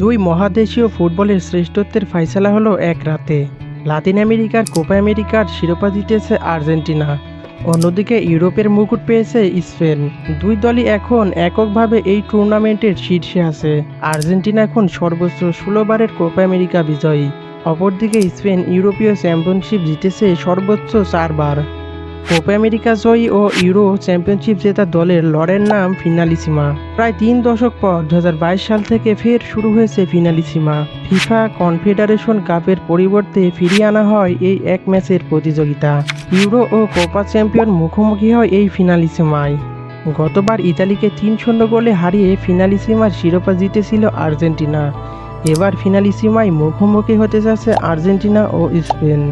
দুই মহাদেশীয় ফুটবলের শ্রেষ্ঠত্বের ফাইসালা হলো এক রাতে। লাতিন আমেরিকার কোপা আমেরিকার শিরোপা জিতেছে আর্জেন্টিনা। অন্যদিকে ইউরোপের মুকুট পেয়েছে স্পেন। দুই দলই এখন এককভাবে এই টুর্নামেন্টের শীর্ষে আছে। আর্জেন্টিনা এখন সর্বোচ্চ ষোলোবারের কোপা আমেরিকা বিজয়ী। অপরদিকে স্পেন ইউরোপীয় চ্যাম্পিয়নশিপ জিতেছে সর্বোচ্চ চারবার কোপা আমেরিকা জয়ী ও ইউরো চ্যাম্পিয়নশিপ জেতা দলের লড়ের নাম ফিনালিসিমা। প্রায় তিন দশক পর দু হাজার বাইশ সাল থেকে ফের শুরু হয়েছে ফিনালিসিমা। ফিফা কনফেডারেশন কাপের পরিবর্তে ফিরিয়ে আনা হয় এই এক ম্যাচের প্রতিযোগিতা। ইউরো ও কোপা চ্যাম্পিয়ন মুখোমুখি হয় এই ফিনালিসিমায়। গতবার ইতালিকে তিন শূন্য গোলে হারিয়ে ফিনালিসিমার শিরোপা জিতেছিল আর্জেন্টিনা। এবার ফিনালিসিমায় মুখোমুখি হতে যাচ্ছে আর্জেন্টিনা ও স্পেন।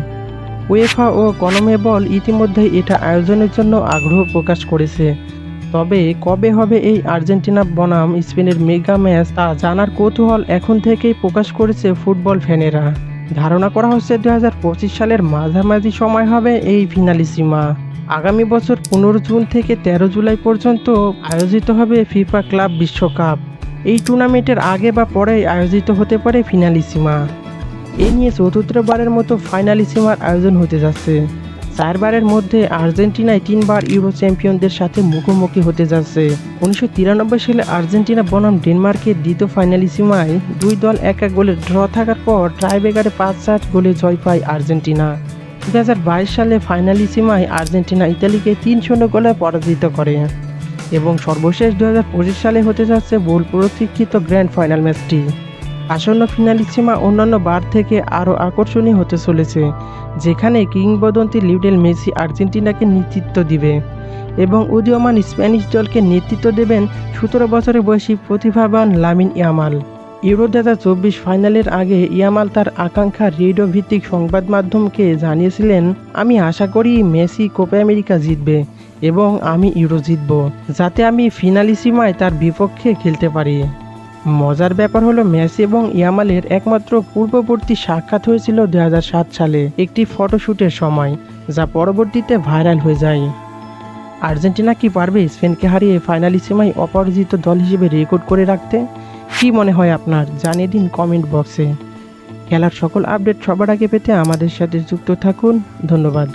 উয়েফা ও কনমেবল ইতিমধ্যেই এটা আয়োজনের জন্য আগ্রহ প্রকাশ করেছে। তবে কবে হবে এই আর্জেন্টিনা বনাম স্পেনের মেগা ম্যাচ তা জানার কৌতূহল এখন থেকেই প্রকাশ করেছে ফুটবল ফ্যানেরা। ধারণা করা হচ্ছে দু হাজার পঁচিশ সালের মাঝামাঝি সময় হবে এই ফিনালিসিমা। আগামী বছর পনেরো জুন থেকে তেরো জুলাই পর্যন্ত আয়োজিত হবে ফিফা ক্লাব বিশ্বকাপ। এই টুর্নামেন্টের আগে বা পরে আয়োজিত হতে পারে ফিনালিসিমা। এ নিয়ে চতুর্থবারের মতো ফাইনালিসিমার আয়োজন হতে যাচ্ছে। চারবারের মধ্যে আর্জেন্টিনায় তিনবার ইউরো চ্যাম্পিয়নদের সাথে মুখোমুখি হতে যাচ্ছে। উনিশশো তিরানব্বই সালে আর্জেন্টিনা বনাম ডেনমার্কের দ্বিতীয় ফাইনালি ফাইনালিসিমায় দুই দল এক এক গোলে ড্র থাকার পর ট্রাইবেগারে পাঁচ চার গোলে জয় পায় আর্জেন্টিনা। দু হাজার বাইশ সালে ফাইনালি ফাইনালিসিমায় আর্জেন্টিনা ইতালিকে তিন শূন্য গোলে পরাজিত করে। এবং সর্বশেষ দু হাজার পঁচিশ সালে হতে যাচ্ছে বোল প্রতীক্ষিত গ্র্যান্ড ফাইনাল ম্যাচটি। আসন্ন ফিনালিসিমা অন্যান্য বার থেকে আরও আকর্ষণীয় হতে চলেছে, যেখানে কিংবদন্তি লিওনেল মেসি আর্জেন্টিনাকে নেতৃত্ব দিবে এবং উদীয়মান স্প্যানিশ দলকে নেতৃত্ব দেবেন সতেরো বছরের বয়সী প্রতিভাবান লামিন ইয়ামাল। ইউরো দু হাজার চব্বিশ ফাইনালের আগে ইয়ামাল তার আকাঙ্ক্ষা রেডিও ভিত্তিক সংবাদ মাধ্যমকে জানিয়েছিলেন, আমি আশা করি মেসি কোপা আমেরিকা জিতবে এবং আমি ইউরো জিতব, যাতে আমি ফিনালিসিমায় তার বিপক্ষে খেলতে পারি। মজার ব্যাপার হলো মেসি এবং ইয়ামালের একমাত্র পূর্ববর্তী সাক্ষাৎ হয়েছিল দু হাজার সাত সালে, একটি ফটোশ্যুটের সময়, যা পরবর্তীতে ভাইরাল হয়ে যায়। আর্জেন্টিনা কি পারবে স্পেনকে হারিয়ে ফাইনালিসিমায় অপরাজিত দল হিসেবে রেকর্ড করে রাখতে? কি মনে হয় আপনার? জানিয়ে দিন কমেন্ট বক্সে। খেলার সকল আপডেট সবার আগে পেতে আমাদের সাথে যুক্ত থাকুন। ধন্যবাদ।